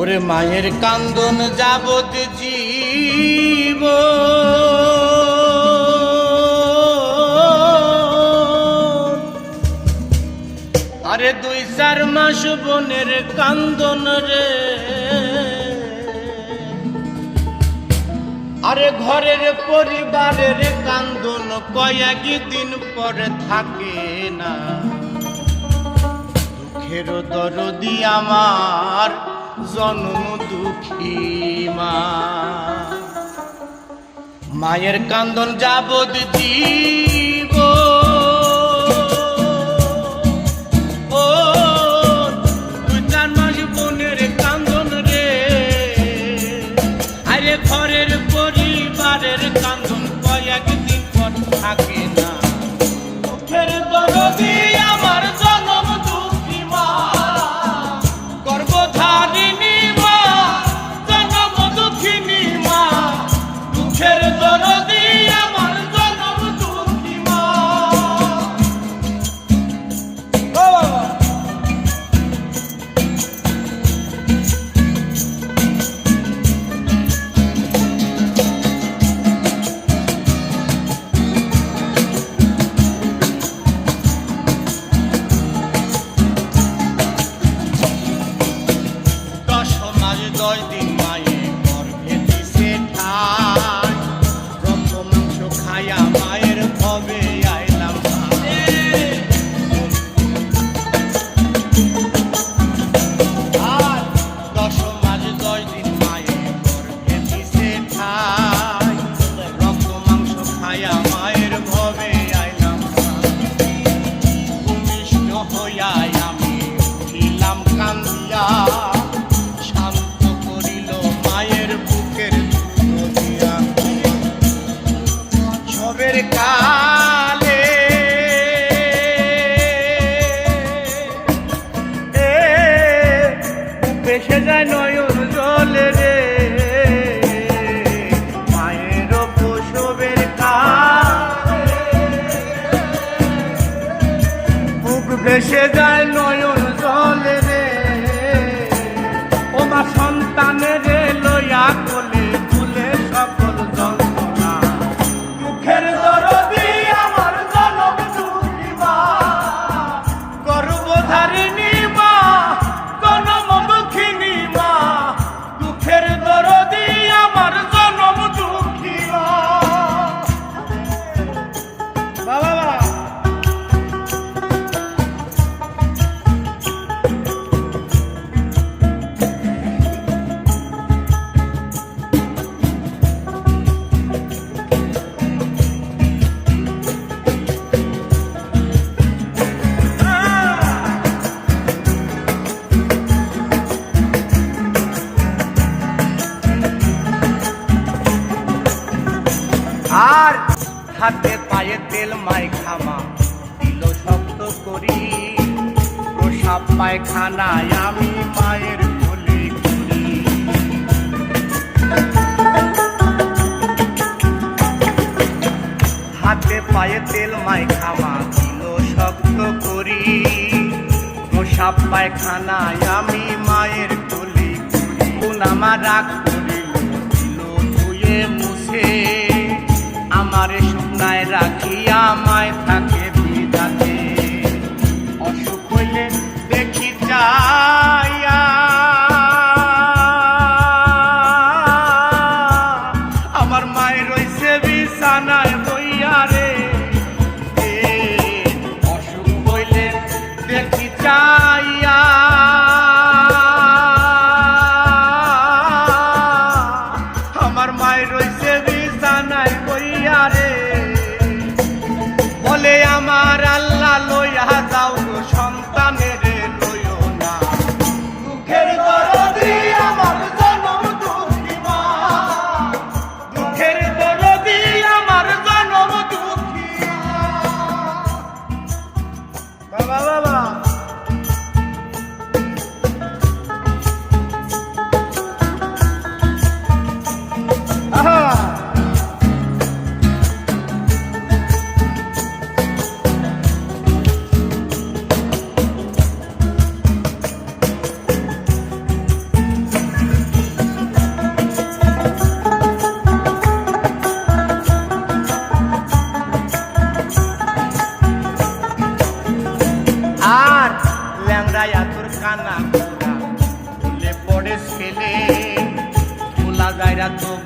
ওরে মায়ের কান্দন যাবত জীব। আরে দুই চার মাস বোনের কান্দন রে। আরে ঘরের পরিবারের কান্দন কয়েক দিন পরে থাকে না। দুঃখের দরদি আমার জন্ম দুঃখী মা। মায়ের কান্দন যাবদ জীব মায়ের আইলাম ভূমিষ্ঠ হইয়া আমি উঠিলাম কান্দিয়া, শান্ত করিল মায়ের বুকের দুধ দিয়া। সবের কালে আর হাতে পায়ে তেল মাই খামা দিল শক্ত করি। প্রসাব পায়খানায় আমি মায়ের হাতে পায়ে তেল মাই খামা দিল শক্ত করি। প্রসাব পায়খানায় আমি মায়ের কোলে করি। আমার রাগ করিল দিল ধুয়ে মুছে। আমারে সোনায় রাখিয়া মায় থাকে। খোলা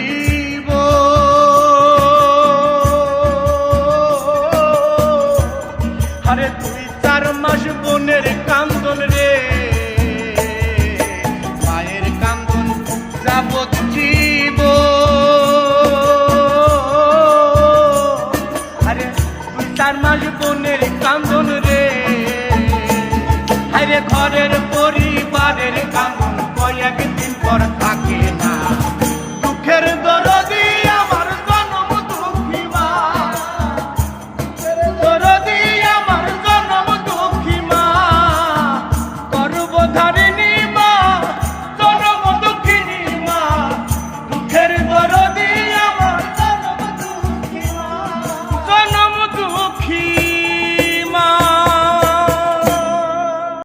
আরে ঘরের পরিবারের